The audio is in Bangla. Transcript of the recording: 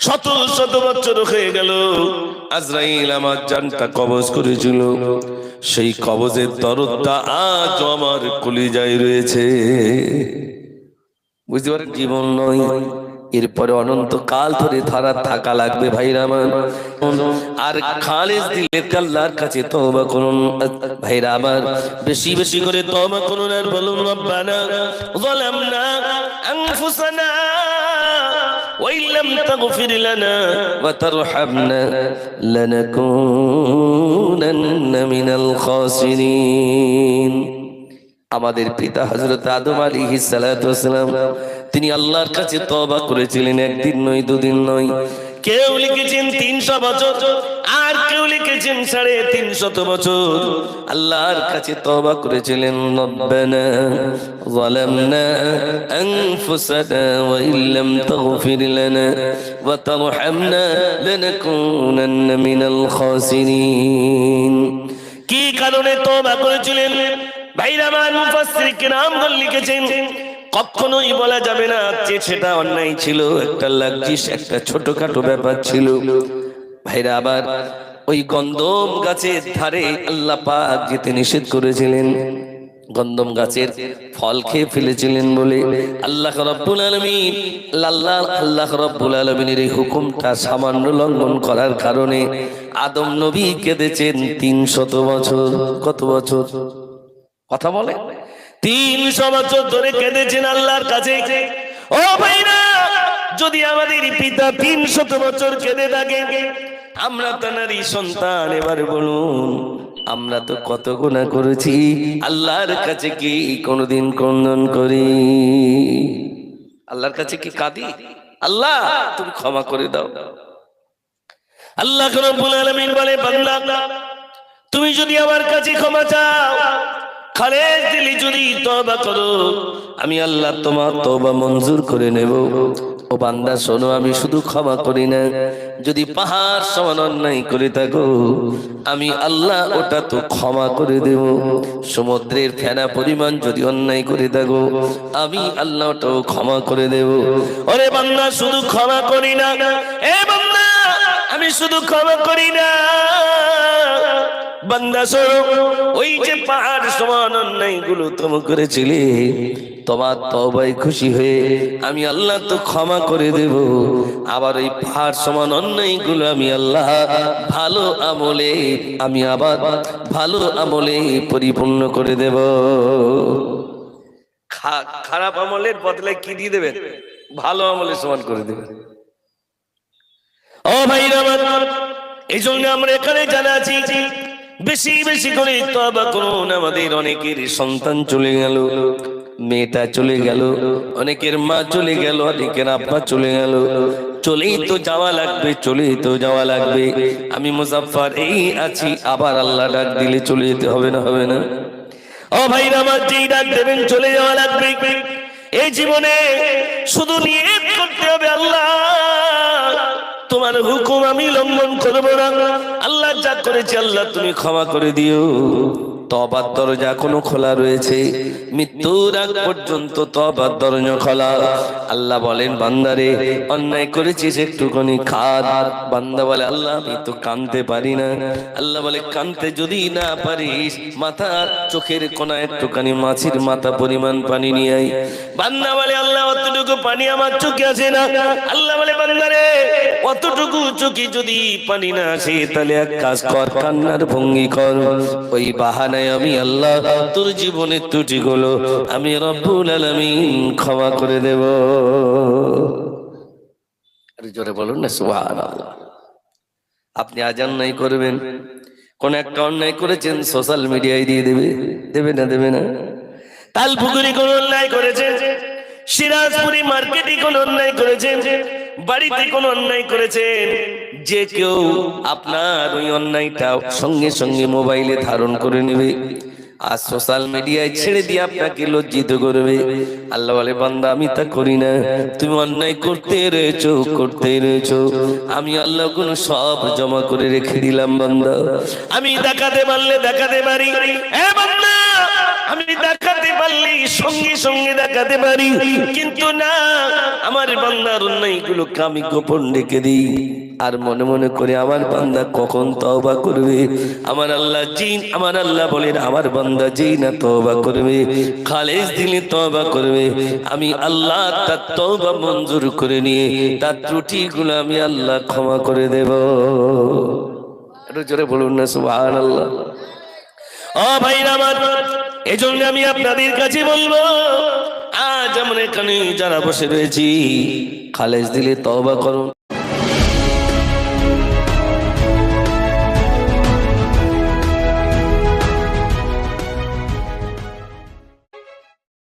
শত শত বছর হয়ে কবজ করেছিল। সেই কবজের দরদটা আজ আমার কলিজায় রয়েছে। বুঝতে পারেন, জীবন নয়। এরপরে অনন্ত কাল ধরে ধারা থাকা লাগবে ভাইরা আমার আর খালেজ দিলে আল্লাহর কাছে তওবা করুন ভাইরা আমার বেশি বেশি করে তওবা করুন আর বলুন রব্বানা যালামনা আনফুসানা وإن لم تغفر لنا وترحمنا لنكونن من الخاسرين আমাদের পিতা হজরত আদম আলী সালাম তিনি আল্লাহর কাছে তবা করেছিলেন একদিন নয় দুদিন নয় কেউ লিখেছেন তিনশো বছর আর কেউ লিখেছেন সাড়ে তিনশত বছর আল্লাহর কাছে তবা করেছিলেন রব্বানা ظلمنا أنفسنا وإن لم تغفر لنا وترحمنا لنكونن من الخاسرين কি কারণে তবা করেছিলেন ভাইরা আমার মুফাসসির কিরামগণ লিখেছেন কখনোই বলা যাবে না যে সেটা অন্যায় ছিল, একটা লাগজিস একটা ছোটখাটো ব্যাপার ছিল। ভাইরা, আবার ওই গন্ধম গাছের ধারে আল্লাহ পাক যেতে নিষেধ করেছিলেন। গন্ধম গাছের ফল খেয়ে ফেলেছিলেন বলে আল্লাহ রব্বুল আলমিন আল্লাহ আল্লাহ রব্বুল আলমিনের এই হুকুমটা সামান্য লঙ্ঘন করার কারণে আদম নবী কেঁদেছেন তিনশত বছর। কত বছর? কথা বলে? তিনশো বছর ধরে কেঁদেছেন আল্লাহর কাছে। ও ভাইরা, যদি আমাদের পিতা তিনশত বছর কেঁদে থাকে আমরা তানারই সন্তান, এবার বলুন, আমরা তো কত গুণা করেছি, আল্লাহর কাছে কি কোনোদিন কন্দন করি? আল্লাহর কাছে কি কাঁদি? আল্লাহ, তুমি ক্ষমা করে দাও। আল্লাহ রব্বুল বলে, বান্দা, তুমি যদি আমার কাছে ক্ষমা চাও যদি আমি আল্লাহ তোমার তবা মঞ্জুর করে নেব। ও বান্দা, শোনো, আমি শুধু ক্ষমা করি না। যদি পাহাড় সমান অন্যায় করে থাকো, আমি আল্লাহ ওটা তো ক্ষমা করে দেব। সমুদ্রের ফেনা পরিমাণ যদি অন্যায় করে থাকো, আমি আল্লাহ ওটাও ক্ষমা করে দেব। ওরে বান্দা, শুধু ক্ষমা করি না। এ বান্দা, আমি শুধু ক্ষমা করি না। ওই যে পাহাড় সমান অন্যায়গুলো তোম করেছিলে, তোমার তবাই খুশি হয়ে আমি আল্লাহ তো ক্ষমা করে দেব। আবার ওই পাহাড় সমান অন্যায়গুলো আমি আল্লাহ ভালো আমলে, আমি আবার ভালো আমলে পরিপূর্ণ করে দেব। খারাপ আমলের বদলে কি দিয়ে দেবেন? ভালো আমলে সমান করে দেবেন। ও ভাই এই জন্য আমরা এখানে জানা আছি বেশি বেশি করে তবা করুন। আমাদের অনেকের সন্তান চলে গেল, মেয়েটা চলে গেল, অনেকের মা চলে গেল, অনেকের আব্বা চলে গেল। চলেই তো যাওয়া লাগবে, চলেই তো যাওয়া লাগবে। আমি মুজাফফর, এই আছি, আবার আল্লাহ ডাক দিলে চলে যেতে হবে না হবে না? ও ভাই আমার যেই ডাক দেবেন, চলে যাওয়া লাগবে। এই জীবনে শুধু নিয়ে করতে হবে আল্লাহ। তোমার হুকুম আমি লঙ্ঘন করব না। আল্লাহ যা করেছি আল্লাহ তুমি ক্ষমা করে দিও। তবার দরজা এখনও খোলা রয়েছে। মৃত্যুর আগ পর্যন্ত তবার দরজা খোলা। আল্লাহ বলেন, বান্দারে, অন্যায় করেছিস একটুখানি, খাদ। বান্দা বলে, আল্লাহ, আমি তো কানতে পারি না। আল্লাহ বলে, কানতে যদি না পারিস মাথা চোখের কোনা একটুখানি মাছির মাথা পরিমাণ পানি নিয়ে আই বান্দা বলে, আল্লাহ, অতটুকু পানি আমার চোখে আসে না। আল্লাহ বলে, বান্দারে, অতটুকু চোখে যদি পানি না আসে, তাহলে এক কাজ কর, কান্নার ভঙ্গি কর। ওই বাহানায় আমি আল্লাহ। তোর জীবনের ত্রুটি গুলো আমি রব্বুল আলামিন ক্ষমা করে দেব। জোরে বলুন না, সুবহানাল্লাহ। আপনি আজ অন্যায় করবেন, কোন একটা অন্যায় করেছেন সোশ্যাল মিডিয়ায় দিয়ে দেবে। দেবে না দেবে না। তালপুকুরি কোন অন্যায় করেছেন, সিরাজপুরি মার্কেটে কোন অন্যায় করেছেন, বাড়িতে কোন অন্যায় করেছেন যে কেউ আপনার ওই অন্যায়টা সঙ্গে সঙ্গে মোবাইলে ধারণ করে নেবে আর সোশ্যাল মিডিয়ায় ছেড়ে দিয়ে আপনাকে লজ্জিত করবে। আল্লাহ বলে, বান্দা, আমি তা করি না। তুমি অন্যায় করতে রয়েছো করতে রয়েছো। আমি আল্লাহ কোন সব জমা করে রেখে দিলাম, বান্দা। আমি দেখাতে পারলে দেখাতে পারি। হ্যাঁ বান্দা! আমি দেখাতে পারলে, সঙ্গে সঙ্গে দেখাতে পারি। কিন্তু না, আমার বান্দার অন্যায়গুলোকে আমি গোপন রেখে দিই। আর মনে মনে করে আমার বান্দা কখন তওবা করবে? আমার আল্লাহ জিন, আমার আল্লাহ বলেন, আমার বান্দা যেই না তওবা করবে খালেজ দিলে তওবা করবে। আমি আল্লাহ তার তওবা মঞ্জুর করে নিয়ে, তার ত্রুটিগুলো আমি আল্লাহ ক্ষমা করে দেব। জোরে বলুন না, সুবহানাল্লাহ। ও ভাইরা আমার এই জন্য আমি আপনাদের কাছে বলব, আজ আমরা এখানে যারা বসে রয়েছি, খালেজ দিলে তওবা করুন।